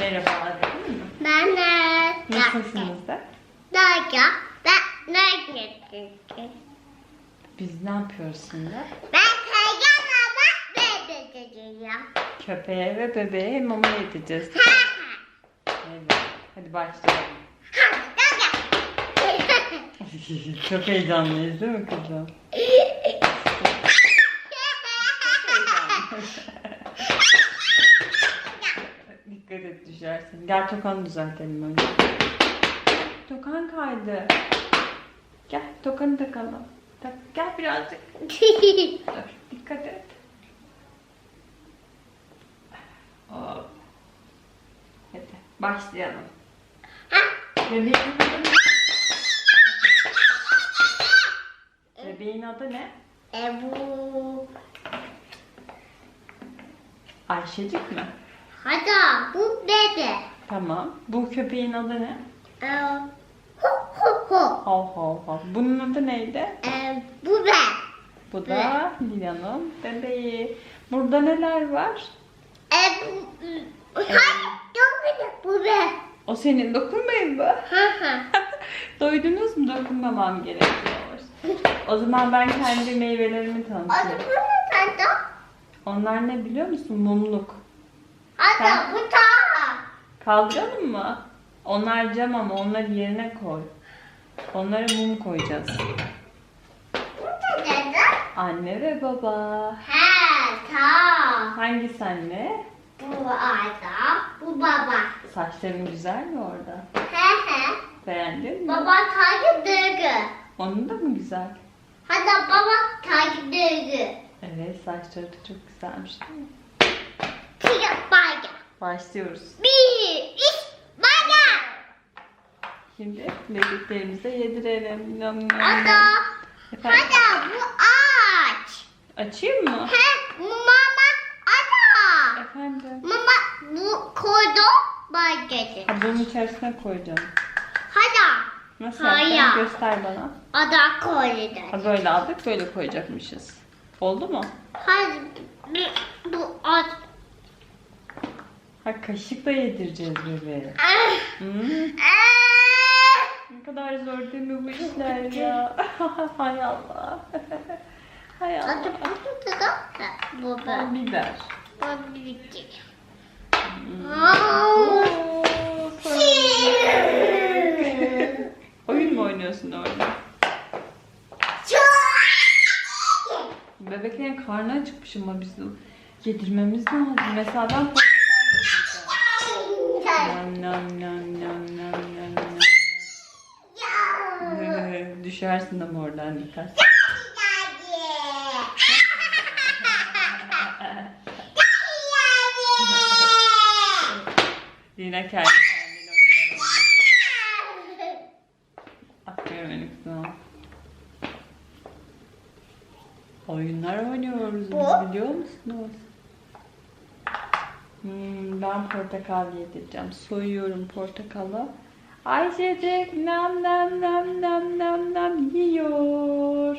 Merhaba değil mi? Ben de. Nasılsınız da? Daga. Ben ne getirdim? Biz ne yapıyoruz şimdi? Ben kayana bak ben dedim. Köpeğe ve bebeğe mama yedireceğiz. Ha ha. Evet. Hadi başlayalım. Daga. Çok heyecanlıyız değil mi kızım? Et düşersin. Gel tokanı düzeltelim önce. Tokan kaydı. Gel tokanı takalım. Tak, gel birazcık. Dur, dikkat et. Hop. Hadi başlayalım. Bebeğin adı ne? Bebeğin adı ne? e bu. Ayşecik mi? Hadi bu dede. Tamam. Bu köpeğin adı ne? E, ho ho ho. Hav hav hav. Bunun adı neydi? E, bu ben. Bu da Lilya'nın bebeği. Burada neler var? E, bu. Hadi dur bu ben. O senin dokunmayın mı? Ha ha. Doydunuz mu? Dokunmamam gerekiyor. O zaman ben kendi meyvelerimi tanıtayım. Onlar ne biliyor musun? Mumluk. Hadi bu ta. Kaldıralım mı? Onlar cam ama onları yerine koy. Onlara mum koyacağız. Bu da. Anne ve baba. Ha ta. Hangisi anne? Bu ada. Bu baba. Saçların güzel mi orada? He he. Beğendin mi? Baba takip dövgü. Onun da mı güzel? Hadi baba takip dövgü. Evet saçları da çok güzelmiş değil mi? Başlıyoruz. Bir, üç, bayga. Şimdi bebeklerimize yedirelim. Nam nam nam. Ada. Efendim, bu ağaç. açayım mı? He bu mama ada. Efendim. Mama bu koydu baygacı. Ha, bunun içerisine koyacağım. Hadi. Nasıl Hayır. Göster bana. Ada koydu. Ha, böyle aldık böyle koyacakmışız. Oldu mu? Hadi bu- bu ağaç. Ha kaşıkla yedireceğiz bebeğe. Ah, Hmm, ne kadar zor değil mi bu işler ya? Hay Allah. Hay Hadi Allah. bu da da da. biber. Bu bitti. Hmm. Oyun mu oynuyorsun orada? Bebeklerin karnı acıkmış ama bizim yedirmemiz lazım. Mesela ben. Nam nam nam nam nam nam. Düşersin ama oradan dikkat. Yine kendi kendine oynuyor. Aferin benim. Oyunlar oynuyoruz biz biliyor musunuz? Hmm, ben portakal yedireceğim. Soyuyorum portakalı. Ayşecik nam nam nam nam nam nam yiyor.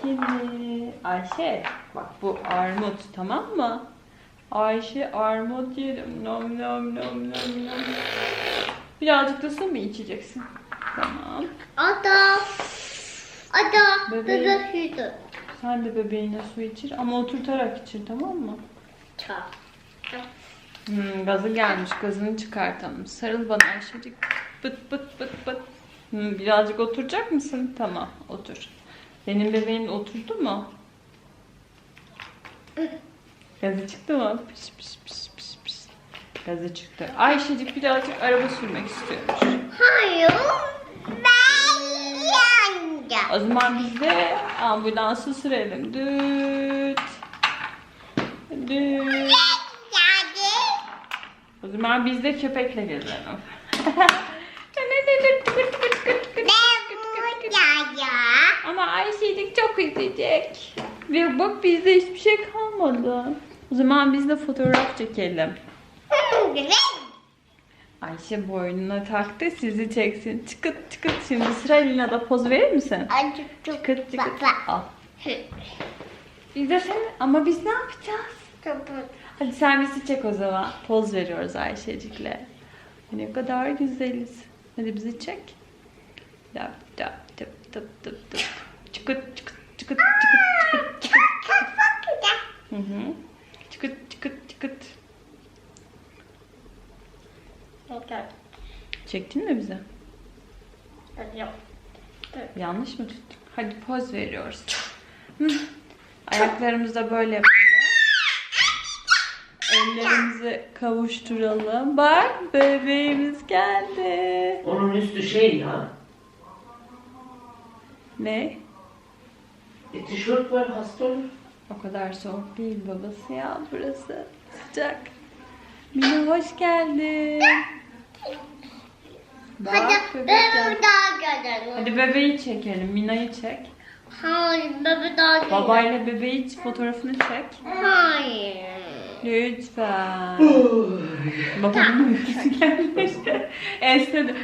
Şimdi Ayşe bak bu armut tamam mı? Ayşe armut yedim. Nom nom nom nom nom. Birazcık da su mu içeceksin? Tamam. Ada. Ada. Hüdü. Sen de bebeğine su içir ama oturtarak içir tamam mı? Hmm, gazı gelmiş. Gazını çıkartalım. Sarıl bana Ayşecik. Bıt bıt bıt bıt. Hmm, birazcık oturacak mısın? Tamam otur. Senin bebeğin oturdu mu? Gazı çıktı mı? Piş piş piş piş piş. Gazı çıktı. Ayşecik birazcık araba sürmek istiyormuş. Hayır. Ben yanca. O zaman biz de ambulansı sürelim. Düt. Düt. O zaman biz de köpekle gezelim. Ben bu yaya. Ama Ayşecik çok üzecek. Ve bak bizde hiçbir şey kalmadı. O zaman biz de fotoğraf çekelim. Ayşe boynuna taktı sizi çeksin. Çıkıt çıkıt. Şimdi sıra Lina'da poz verir misin? Çıkıt çıkıt. Al. Biz de seni ama biz ne yapacağız? Tıpır. Hadi sen bizi çek o zaman. Poz veriyoruz Ayşecik'le. Ne kadar güzeliz. Hadi bizi çek. Dap dap tıp tıp tıp tıp. Çıkıt çıkıt çıkıt çıkıt çıkıt çıkıt. Hı hı. Çıkıt çıkıt çıkıt. Çektin mi bize? Yok. Yanlış mı tuttuk? Hadi poz veriyoruz. Ayaklarımızı da böyle. Ellerimizi kavuşturalım. Bak bebeğimiz geldi. Onun üstü şey ya. Ne? E, tişört var hasta olur. O kadar soğuk değil babası ya burası. Sıcak. Mina hoş geldin. Bak Hadi bebek bebe daha görelim. Hadi bebeği çekelim. Mina'yı çek. Hayır bebe daha görelim. Babayla bebeği fotoğrafını çek. Hayır. Lütfen. Babamın uykusu gelmiş. Esnedi.